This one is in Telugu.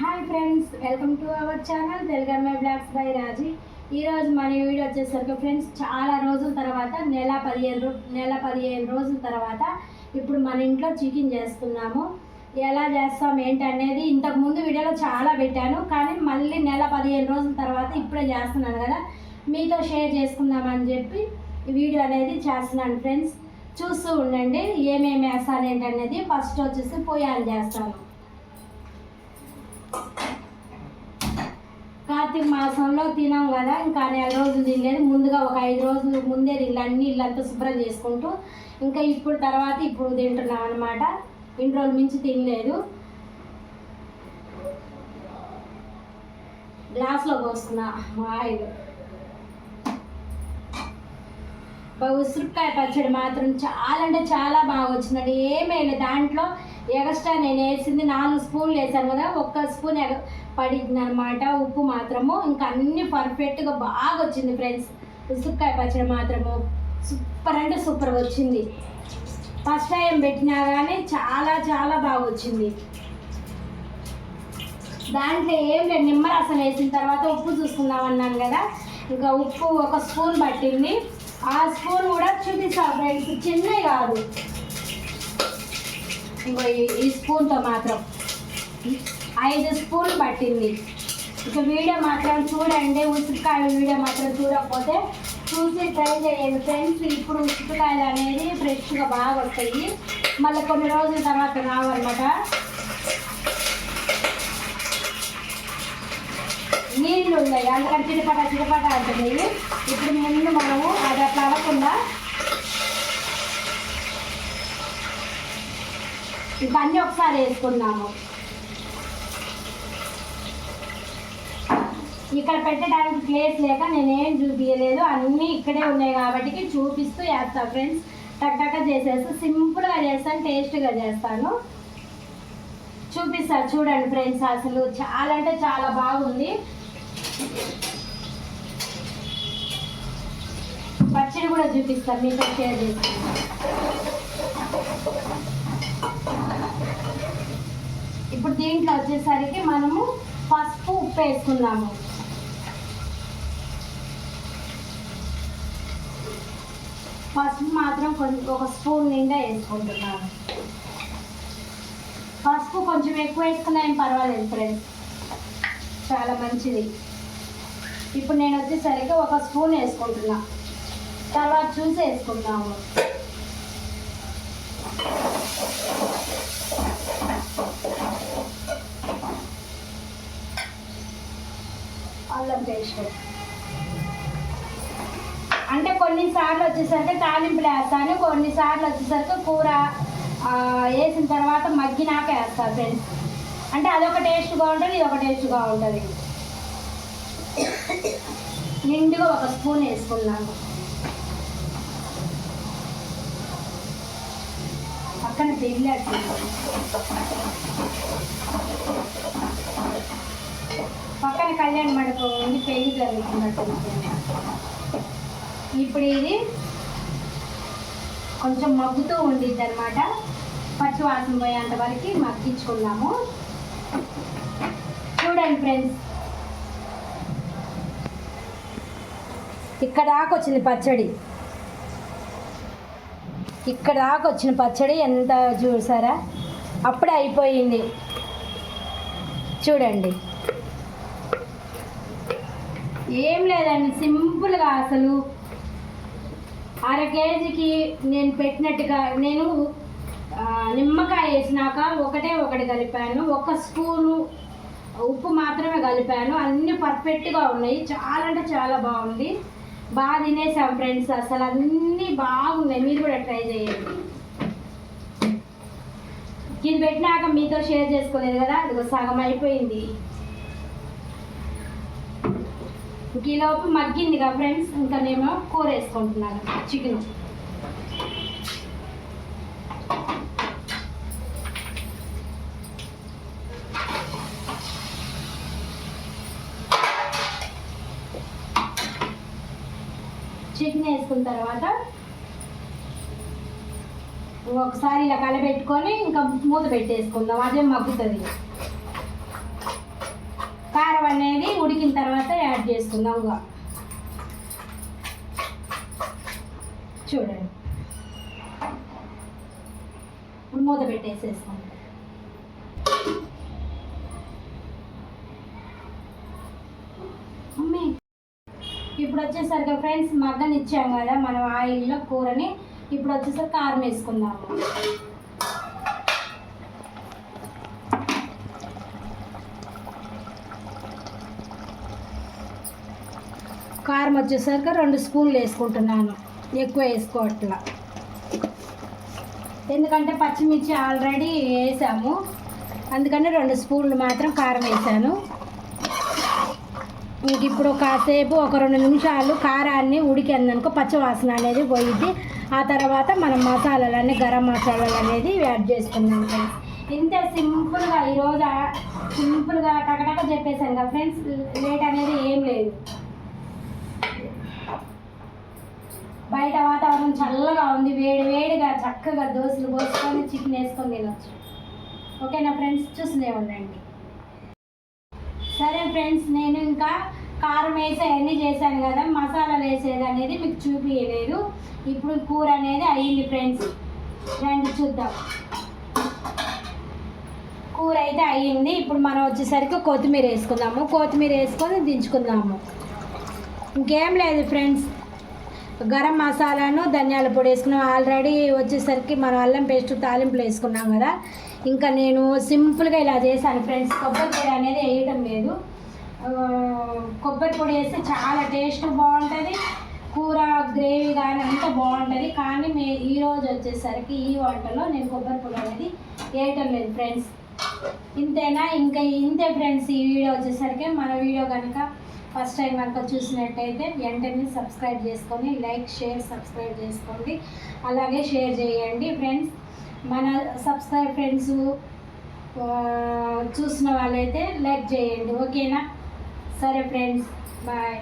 Hi friends welcome to our channel Telugamma blogs by Raji. ఈరోజు మన వీడియో వచ్చేసరికి ఫ్రెండ్స్ చాలా రోజుల తర్వాత నెల పదిహేను రో- నెల పదిహేను రోజుల తర్వాత ఇప్పుడు మన ఇంట్లో చికెన్ చేస్తున్నాము. ఎలా చేస్తాం ఏంటి అనేది వీడియోలో చాలా పెట్టాను కానీ మళ్ళీ నెల పదిహేను రోజుల తర్వాత ఇప్పుడే చేస్తున్నాను కదా. మీతో షేర్ చేసుకుందామని చెప్పి వీడియో అనేది చేస్తున్నాను ఫ్రెండ్స్. చూస్తూ ఉండండి ఏమేమి వేస్తాను ఏంటనేది. ఫస్ట్ వచ్చేసి పొయ్యాలు చేస్తాను. కార్తీక మాసంలో తినాం కదా ఇంకా నెల రోజులు తినలేదు. ముందుగా ఒక ఐదు రోజులు ముందే ఇల్లు అన్ని ఇల్లంతా శుభ్రం చేసుకుంటూ. ఇంకా ఇప్పుడు తర్వాత ఇప్పుడు తింటున్నాం అనమాట ఇన్ని రోజుల మించి తినలేదు. గ్లాస్లో పోస్తున్నా మా ఆయిల్ ఉసిరికాయ పచ్చడి మాత్రం చాలా అంటే చాలా బాగా వచ్చిందండి. ఏమీ లేదు. దాంట్లో ఎగస్ట్రా నేను వేసింది నాలుగు స్పూన్లు వేసాను కదా ఒక్క స్పూన్ ఎగ పడింది అనమాట ఉప్పు మాత్రము. ఇంకా అన్ని పర్ఫెక్ట్గా బాగా వచ్చింది ఫ్రెండ్స్. ఉసుక్కాయ పచ్చడి మాత్రము సూపర్ అంటే సూపర్ వచ్చింది. ఫస్ట్ టైం పెట్టినా కానీ చాలా చాలా బాగా వచ్చింది. దాంట్లో ఏం లేదు నిమ్మరసం వేసిన తర్వాత ఉప్పు చూసుకుందాం అన్నాను కదా. ఇంకా ఉప్పు ఒక స్పూన్ పట్టింది. ఆ స్పూన్ కూడా చూపిస్తా ఫ్రెండ్స్ చిన్నవి కాదు. ఇంకో ఈ- స్పూన్తో మాత్రం. ఐదు స్పూన్ పట్టింది. ఇక వీడియో మాత్రం చూడండి ఉసిరికాయ వీడియో మాత్రం చూడకపోతే చూసి ట్రై చేయండి ఫ్రెండ్స్. ఇప్పుడు ఉసిరికాయలు అనేది ఫ్రెష్గా బాగా వస్తాయి మళ్ళీ కొన్ని రోజుల తర్వాత రావన్నమాట. నీళ్ళు ఉన్నాయి. అందుకని చిటపట చిటపట అంటున్నాయి. ఇప్పుడు ముందు మనము అది అట్లా అవ్వకుండా ఇంకా అన్నీ ఒకసారి వేసుకున్నాము ఇక్కడ పెట్టడానికి ప్లేస్ లేక నేనేం చూపించలేదు అన్నీ ఇక్కడే ఉన్నాయి కాబట్టి చూపిస్తూ వేస్తాను ఫ్రెండ్స్ టక్టక్క చేసేస్తాను సింపుల్గా చేస్తాను టేస్ట్గా చేస్తాను. చూపిస్తాను చూడండి ఫ్రెండ్స్ అసలు చాలా అంటే చాలా బాగుంది. పచ్చడి కూడా చూపిస్తాను మీతో షేర్ చేస్తాను. ఇప్పుడు దీంట్లో వచ్చేసరికి మనము పసుపు ఉప్పు వేసుకుందాము. పసుపు మాత్రం కొంచెం ఒక స్పూన్ నిండా వేసుకుంటున్నాను. పసుపు కొంచెం ఎక్కువ వేసుకున్నా ఏం పర్వాలేదు ఫ్రెండ్స్ చాలా మంచిది. ఇప్పుడు నేను వచ్చేసరికి ఒక స్పూన్ వేసుకుంటున్నా. తర్వాత చూసి వేసుకుంటాము అల్లం పేస్ట్ అంటే కొన్నిసార్లు వచ్చేసరికి తాలింపులు వేస్తాను కొన్నిసార్లు వచ్చేసరికి కూర వేసిన తర్వాత మగ్గినాక వేస్తాను ఫ్రెండ్స్. అంటే అదొక టేస్ట్గా ఉంటుంది ఇది ఒక టేస్ట్గా ఉంటుంది నిండుగా ఒక స్పూన్ వేసుకున్నాను. పక్కన బిర్యానీ పక్కన కళ్యాణ మండపం ఉంది పెళ్ళి జరుగుతున్నట్టు ఇప్పుడు ఇది కొంచెం మగ్గుతూ ఉండిద్ది అనమాట పచ్చి వాసన పోయేంత వరకు మగ్గించుకున్నాము చూడండి ఫ్రెండ్స్. ఇక్కడ దాకా పచ్చడి. ఇక్కడ దాకా వచ్చిన పచ్చడి ఎంత చూసారా? అప్పుడే అయిపోయింది. చూడండి. ఏం లేదండి సింపుల్గా అసలు. అర కేజీకి నేను పెట్టినట్టుగా నేను నిమ్మకాయ వేసినాక ఒకటే ఒకటి కలిపాను. ఒక స్పూను ఉప్పు మాత్రమే కలిపాను. అన్నీ పర్ఫెక్ట్గా ఉన్నాయి. చాలా అంటే చాలా బాగుంది. బాగా తినేసాం ఫ్రెండ్స్. అసలు అన్నీ బాగున్నాయి. మీరు కూడా ట్రై చేయండి. ఇది పెట్టినాక మీతో షేర్ చేసుకోలేదు కదా? అది సగం అయిపోయింది. ఇంక మగ్గింది కదా ఫ్రెండ్స్. ఇంకా నేను కూర వేసుకుంటున్నాను. చికెన్. చికెన్ వేసుకున్న తర్వాత ఒకసారి ఇలా కలబెట్టుకొని ఇంకా మూత పెట్టేసుకుందాం. అదే మగ్గుతుంది. కారం అనేది ఉడికిన తర్వాత యాడ్ చేసుకుందాం ఇక చూడండి. ఇప్పుడు మూత పెట్టేసేస్తాం. మమ్మీ ఇప్పుడు వచ్చేసరికి ఫ్రెండ్స్ మగ్గని ఇచ్చాం కదా మనం ఆయిల్లో కూరని ఇప్పుడు వచ్చేసరికి కారం వేసుకుందాము. కారం వచ్చేసరికి రెండు స్పూన్లు వేసుకుంటున్నాను. ఎక్కువ వేసుకోవట్లా. ఎందుకంటే పచ్చిమిర్చి ఆల్రెడీ వేసాము. అందుకని రెండు స్పూన్లు మాత్రం కారం వేసాను. ఇంక ఇప్పుడు కాసేపు ఒక రెండు నిమిషాలు కారాన్ని ఉడికిందనుకో పచ్చివాసన అనేది పోయింది ఆ తర్వాత మనం మసాలాలన్నీ గరం మసాలాలు అనేది యాడ్ చేసుకున్నాం ఫ్రెండ్స్. ఇంత సింపుల్గా ఈరోజు సింపుల్గా టకటక చెప్పేశాను కదా ఫ్రెండ్స్. లేట్ అనేది ఏం లేదు. బయట వాతావరణం చల్లగా ఉంది వేడి వేడిగా చక్కగా దోశలు పోసుకొని చికెన్ వేసుకొని తినొచ్చు. ఓకేనా ఫ్రెండ్స్ చూస్తూనే ఉండండి. సరే ఫ్రెండ్స్ నేను ఇంకా కారం వేసి అవన్నీ చేశాను కదా మసాలాలు వేసేది అనేది మీకు చూపించలేదు ఇప్పుడు కూర అనేది అయ్యింది ఫ్రెండ్స్ రండి చూద్దాం. కూర అయితే అయ్యింది. ఇప్పుడు మనం వచ్చేసరికి కొత్తిమీర వేసుకుందాము. కొత్తిమీర వేసుకొని దించుకుందాము. ఇంకేం లేదు ఫ్రెండ్స్ గరం మసాలాను ధనియాల పొడి వేసుకున్నాం. ఆల్రెడీ వచ్చేసరికి మనం అల్లం పేస్ట్ తాలింపులు వేసుకున్నాం కదా. ఇంకా నేను సింపుల్గా ఇలా చేశాను ఫ్రెండ్స్. కొబ్బరి పొడి అనేది వేయటం లేదు. కొబ్బరి పొడి వేస్తే చాలా టేస్ట్ బాగుంటుంది. కూర గ్రేవీ కానీ అంతా బాగుంటుంది. కానీ మే ఈరోజు వచ్చేసరికి ఈ వంటలో నేను కొబ్బరి పొడి అనేది వేయటం లేదు ఫ్రెండ్స్. ఇంతేనా? ఇంకా ఇంతే ఫ్రెండ్స్. ఈ వీడియో వచ్చేసరికి మన వీడియో కనుక ఫస్ట్ టైం కనుక చూసినట్టయితే వెంటనే సబ్స్క్రైబ్ చేసుకొని లైక్ షేర్ సబ్స్క్రైబ్ చేసుకోండి. అలాగే షేర్ చేయండి ఫ్రెండ్స్. మన సబ్స్క్రైబ్ ఫ్రెండ్స్ చూసిన వాళ్ళైతే లైక్ చేయండి. ఓకేనా? సరే ఫ్రెండ్స్. బాయ్.